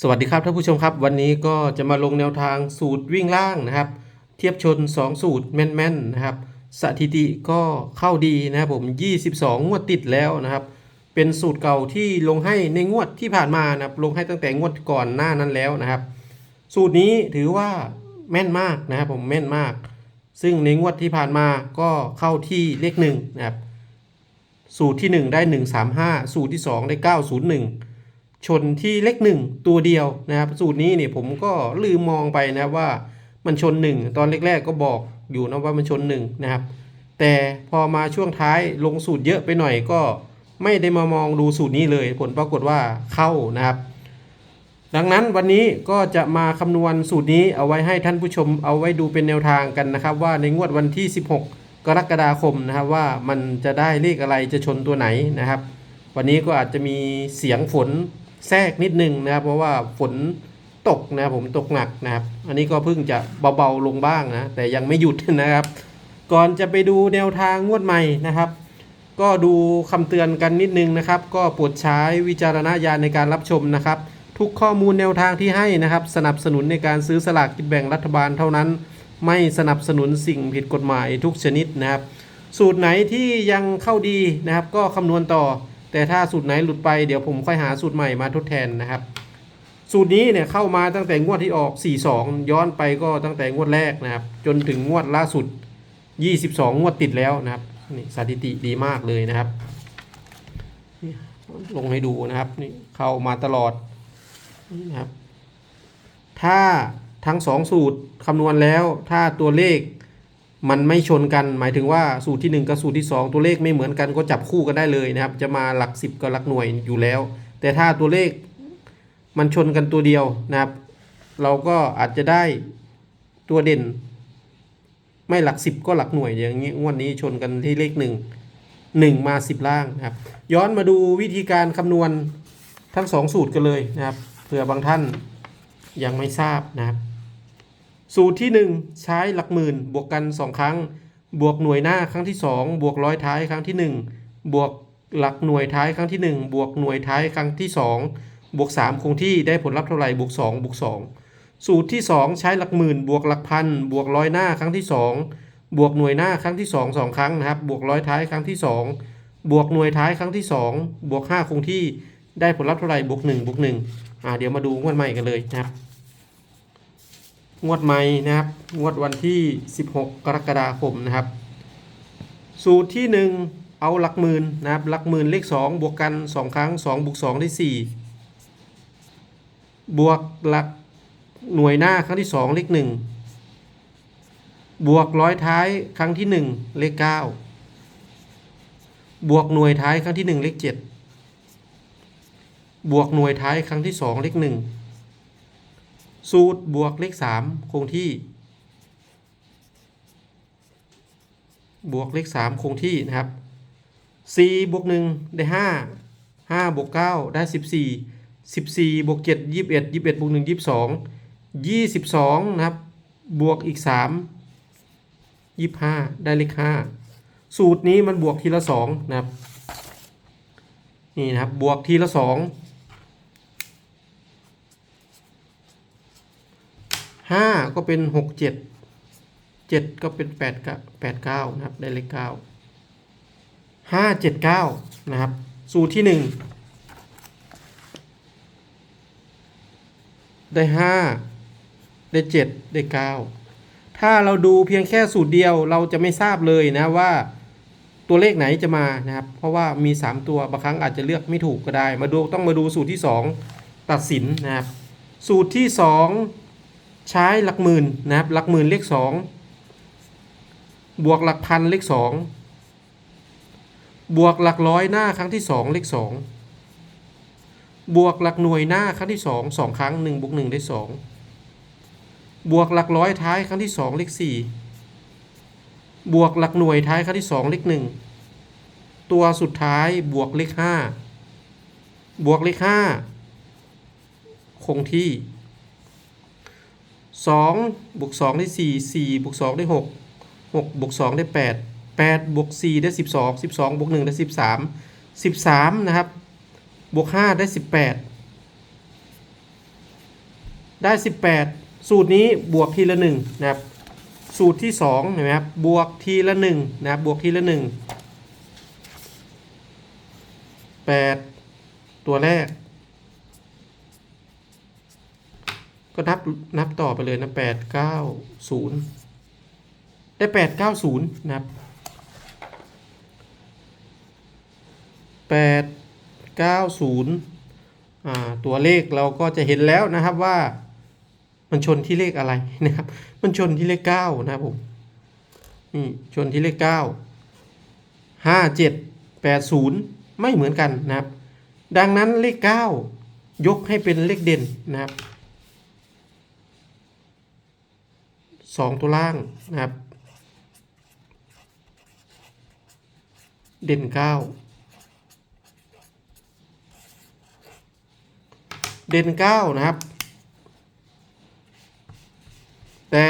สวัสดีครับท่านผู้ชมครับ วันนี้ก็จะมาลงแนวทางสูตรวิ่งล่างนะครับ เทียบชน 2 สูตรแม่นๆนะครับสถิติก็เข้าดีนะครับผม 22 งวดติดแล้วนะครับ เป็นสูตรเก่าที่ลงให้ในงวดที่ผ่านมานะครับลงให้ตั้งแต่งวดก่อนหน้านั้นแล้วนะครับ สูตรนี้ถือว่าแม่นมากนะครับผมแม่นมาก ซึ่งในงวดที่ผ่านมาก็เข้าที่เลขหนึ่งนะครับสูตรที่ 1 ได้ 135 สูตรที่ 2 ได้ 901 ชนที่เลขหนึ่งตัวเดียวนะครับ สูตรนี้เนี่ยผมก็ลืมมองไปนะครับว่ามันชนหนึ่งตอนแรกๆก็บอกอยู่นะว่ามันชนหนึ่งนะครับ แต่พอมาช่วงท้ายลงสูตรเยอะไปหน่อยก็ไม่ได้มามองดูสูตรนี้เลย ผลปรากฏว่าเข้านะครับ ดังนั้นวันนี้ก็จะมาคำนวณสูตรนี้เอาไว้ให้ท่านผู้ชมเอาไว้ดูเป็นแนวทางกันนะครับ ว่าในงวดวันที่ 16 กรกฎาคมนะครับว่ามันจะได้เลขอะไรจะชนตัวไหนนะครับ วันนี้ก็อาจจะมีเสียงฝน แทรกนิดนึงนะครับ เพราะว่าฝนตกนะผมตกหนักนะครับ อันนี้ก็เพิ่งจะเบาๆลงบ้างนะ แต่ยังไม่หยุดนะครับ ก่อนจะไปดูแนวทางงวดใหม่นะครับ ก็ดูคำเตือนกันนิดนึงนะครับ ก็โปรดใช้วิจารณญาณในการรับชมนะครับ ทุกข้อมูลแนวทางที่ให้นะครับ สนับสนุนในการซื้อสลากกินแบ่งรัฐบาลเท่านั้น ไม่สนับสนุนสิ่งผิดกฎหมายทุกชนิดนะครับ สูตรไหนที่ยังเข้าดีนะครับ ก็คำนวณต่อ แต่ถ้าสูตรไหนหลุดไปเดี๋ยวผมค่อยหาสูตรใหม่มาทดแทนนะครับ สูตรนี้เนี่ยเข้ามาตั้งแต่งวดที่ออก 42 ย้อนไปก็ตั้งแต่งวดแรกนะครับ จนถึงงวดล่าสุด 22 งวดติดแล้วนะครับนี่สถิติดีมากเลยนะครับนี่ลงให้ดูนะครับนี่เข้ามาตลอดนี่นะครับ ถ้าทั้งสองสูตรคำนวณแล้วถ้าตัวเลข มันไม่ชนกัน หมายถึงว่าสูตรที่ 1 กับสูตรที่ 2 ตัวเลขไม่เหมือนกันก็จับคู่กันได้เลยนะครับ จะมาหลัก 10 กับหลักหน่วยอยู่แล้ว แต่ถ้าตัวเลขมันชนกันตัวเดียวนะครับ เราก็อาจจะได้ตัวเด่น ไม่หลัก 10 ก็หลักหน่วยอย่างนี้งวดนี้ชนกันที่เลข 1 1 มา 10 ล่างนะครับ ย้อนมาดูวิธีการคำนวณทั้ง 2 สูตรกันเลยนะครับเผื่อบางท่านยังไม่ทราบนะครับ สูตรที่ 1 ใช้หลักหมื่น บวกกัน 2 ครั้ง บวกหน่วยหน้าครั้งที่ 2 บวกร้อยท้ายครั้งที่ 1 บวกหลักหน่วยท้ายครั้งที่ 1 บวกหน่วยท้ายครั้งที่ 2 บวก 3 คงที่ได้ผลลัพธ์เท่าไหร่บวก2บวก2 สูตรที่ 2 ใช้หลักหมื่น บวกหลักพัน บวกร้อยหน้าครั้งที่ 2 บวกหน่วยหน้าครั้งที่ 2 2 ครั้งนะครับ บวกร้อยท้ายครั้งที่ 2 บวกหน่วยท้ายครั้งที่ 2 บวก 5 คงที่ได้ผลลัพธ์เท่าไหร่บวก1บวก1อ่าเดี๋ยวมาดูงวดใหม่กันเลยนะครับ งวดใหม่นะครับ งวดวันที่ 16 กรกฎาคมนะครับ สูตรที่ 1 เอาหลักหมื่นนะครับ หลักหมื่นเลข 2 บวกกัน 2 ครั้ง2บวก2ได้4 บวกหลักหน่วยหน้าครั้งที่ 2 เลข 1 บวกร้อยท้ายครั้งที่ 1 เลข 9 บวกหน่วยท้ายครั้งที่ 1 เลข 7 บวกหน่วยท้ายครั้งที่ 2 เลข 1 สูตรบวกเลข 3 คงที่ บวกเลข 3 คงที่นะครับ4บวก1ได้ 5 5บวก9ได้ 14 14บวก7 21 21บวก1 22 22นะครับ บวกอีก 3 25 ได้เลข 5 สูตรนี้มันบวกทีละ 2 นะครับ นี่นะครับ บวกทีละ 2 ห้าก็เป็นหกเจ็ดเจ็ดก็เป็นแปดกแปดเก้านะครับได้เลขเก้าห้าเจ็ดเก้านะครับ สูตรที่หนึ่งได้ห้าได้เจ็ดได้เก้าถ้าเราดูเพียงแค่สูตรเดียวเราจะไม่ทราบเลยนะว่าตัวเลขไหนจะมานะครับ เพราะว่ามี 3 ตัวบางครั้งอาจจะเลือกไม่ถูกก็ได้ มาดูต้องมาดูสูตรที่ 2 ตัดสินนะครับ สูตรที่ 2 ใช้หลักหมื่นนะครับหลักหมื่นเลขสองบวกหลักพันเลขสองบวกหลักร้อยหน้าครั้งที่สองเลขสองบวกหลักหน่วยหน้าครั้งที่สองสองครั้งหนึ่งบวกหนึ่งได้สองบวกหลักร้อยท้ายครั้งที่สองเลขสี่บวกหลักหน่วยท้ายครั้งที่สองเลขหนึ่งตัวสุดท้ายบวกเลขห้าบวกเลขห้าคงที่ สองบวกสองได้สี่สี่บวกสองได้หกหกบวกสองได้แปดแปดบวกสี่ได้สิบสองสิบสองบวกหนึ่งได้สิบสามสิบสามนะครับ บวกห้าได้สิบแปดได้ 18 สูตรนี้บวกทีละ 1 นะครับ สูตรที่2เห็นไหมครับ บวกทีละ 1 นะครับ บวกทีละ 1 8 ตัวแรก ก็นับนับต่อไปเลยนะ8 9 0ได้8 9 0นะครับ8 9 0อ่าศูนย์ตัวเลขเราก็จะเห็นแล้วนะครับว่ามันชนที่เลขอะไรนะครับ มันชนที่เลข9นะครับผมนี่ชนที่เลข9 5 7 8 0ไม่เหมือนกันนะครับ ดังนั้นเลข9ยกให้เป็นเลขเด่นนะครับ สองตัวล่างนะครับ เด่นเก้าเด่นเก้านะครับ แต่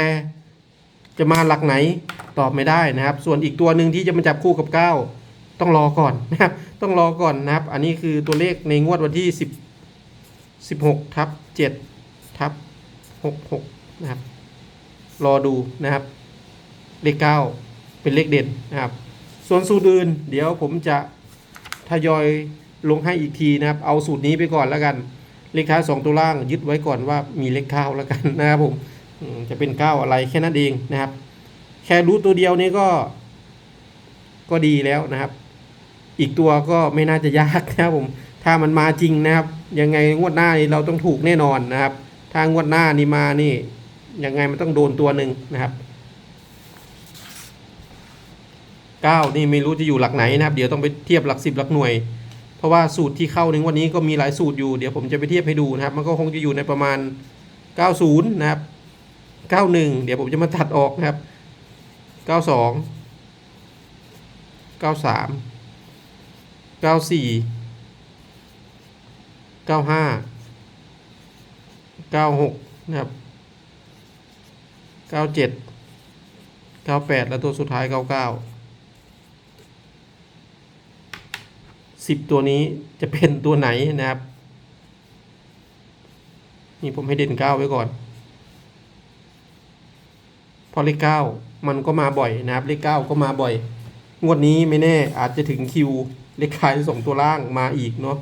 จะมาหลักไหนตอบไม่ได้นะครับ ส่วนอีกตัวหนึ่งที่จะมาจับคู่กับ 9 ต้องรอก่อนนะครับ ต้องรอก่อนนะครับ อันนี้คือตัวเลขในงวดวันที่ 10 16ทับ7ทับ66 นะครับ รอดูนะครับ เลข 9 เป็นเลขเด่นนะครับ ส่วนสูตรอื่น เดี๋ยวผมจะทยอยลงให้อีกทีนะครับ เอาสูตรนี้ไปก่อนแล้วกัน เลขท้าย2ตัวล่างยึดไว้ก่อนว่ามีเลข9แล้วกันนะครับผมจะเป็น 9 อะไรแค่นั้นเองนะครับ แค่รู้ตัวเดียวนี้ก็ ก็ดีแล้วนะครับ อีกตัวก็ไม่น่าจะยากนะครับผมถ้ามันมาจริงนะครับ ยังไงงวดหน้านี่เราต้องถูกแน่นอนนะครับ ถ้างวดหน้านี่มานี่ ยังไงมันต้องโดนตัวหนึ่งนะครับเก้านี่ไม่รู้จะอยู่หลักไหนนะครับ เดี๋ยวต้องไปเทียบหลักสิบหลักหน่วย เพราะว่าสูตรที่เข้าในงวันนี้ก็มีหลายสูตรอยู่ เดี๋ยวผมจะไปเทียบให้ดูนะครับ มันก็คงจะอยู่ในประมาณ 90 นะครับ 91 เดี๋ยวผมจะมาตัดออกนะครับ 92 93 94 95 96 นะครับ เก้าเจ็ดเก้าแปดแล้วตัวสุดท้ายเก้าเก้าสิบตัวนี้จะเป็นตัวไหนนะครับ นี่ผมให้เด่นเก้าไว้ก่อนเพอเลขเก้ามันก็มาบ่อยนะครับ เลขเก้าก็มาบ่อย งวดนี้ไม่แน่อาจจะถึงคิวเลขท้ายสองตัวล่างมาอีกเนาะ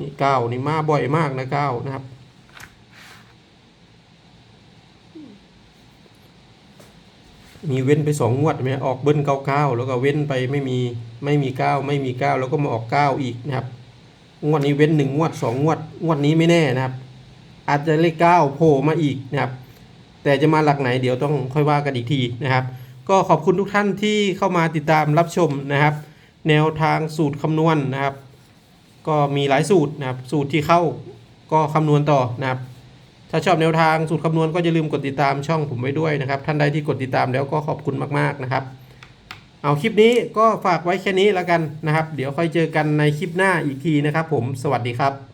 นี่เก้านี่มาบ่อยมากนะเก้านะครับ มีเว้นไปสองงวดไหมออกเบิ้ลเก้าเก้าแล้วก็เว้นไปไม่มีไม่มีเก้าไม่มีเก้าแล้วก็มาออกเก้าอีกนะครับ งวดนี้เว้นหนึ่งงวดสองงวด งวดนี้ไม่แน่นะครับ อาจจะเลขเก้าโผล่มาอีกนะครับ แต่จะมาหลักไหนเดี๋ยวต้องค่อยว่ากันอีกทีนะครับ ก็ขอบคุณทุกท่านที่เข้ามาติดตามรับชมนะครับ แนวทางสูตรคำนวณนะครับ ก็มีหลายสูตรนะครับ สูตรที่เข้าก็คำนวณต่อนะครับ ถ้าชอบแนวทางสูตรคำนวณก็อย่าลืมกดติดตามช่องผมไว้ด้วยนะครับ ท่านใดที่กดติดตามแล้วก็ขอบคุณมากๆนะครับ เอาคลิปนี้ก็ฝากไว้แค่นี้แล้วกันนะครับ เดี๋ยวค่อยเจอกันในคลิปหน้าอีกทีนะครับ ผมสวัสดีครับ